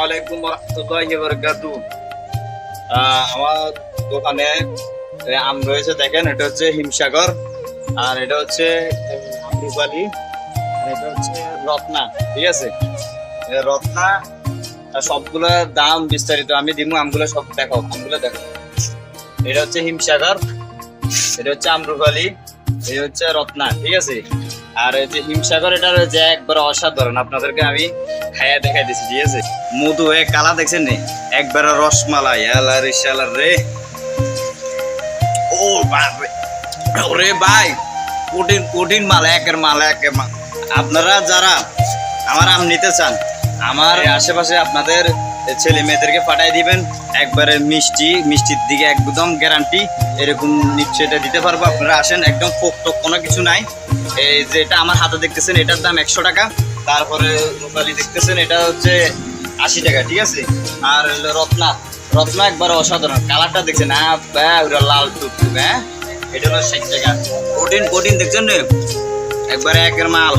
রহমতুল্লাহি ওয়া বারাকাতুহু। আহ, আমার দোকানে আম রয়েছে দেখেন এটা হচ্ছে হিমসাগর আর এটা হচ্ছে আমরুপালি আর এটা হচ্ছে রত্না ঠিক আছে? রত্না আর সবগুলোর দাম বিস্তারিত আমি দিমু আমগুলো সব দেখো আমগুলো দেখো। এটা হচ্ছে হিমসাগর এটা হচ্ছে আমরুপালি এটা হচ্ছে রত্না ঠিক আছে? আর এই যে হিমসাগর এটা রয়েছে একবার অসাধারণ। আপনাদেরকে আমি খাইয়া দেখাই দিচ্ছি ঠিক আছে? মধু এ কালা দেখছেন নি? একবার রসমালাই, আলার ইশালার রে। ও বাপ রে। ওরে ভাই, কঠিন কঠিন মাল, একের মাল একের মাল। আপনারা যারা আমার আম নিতে চান, আমার আশেপাশে আপনাদের ছেলে মেয়েদেরকে পাঠাই দিবেন। একবারে মিষ্টি, মিষ্টির দিকে একদম গ্যারান্টি এরকম নিশ্চয়তা দিতে পারব। আপনারা আসেন, একদম পোক টোক কোনো কিছু নাই। এই যে এটা আমার হাতে দেখতেছেন, এটার দাম একশো টাকা। তারপরে রূপালি দেখতেছেন, এটা হচ্ছে আশি টাকা, ঠিক আছে? আর রত্না। রত্না একবার অসাধারণ। কালারটা দেখছেন হ্যাঁ ওটা লাল টুকটুক হ্যাঁ? এটা হলো ষাট টাকা। প্রোটিন প্রোটিন দেখছেন একবারে একের মাল।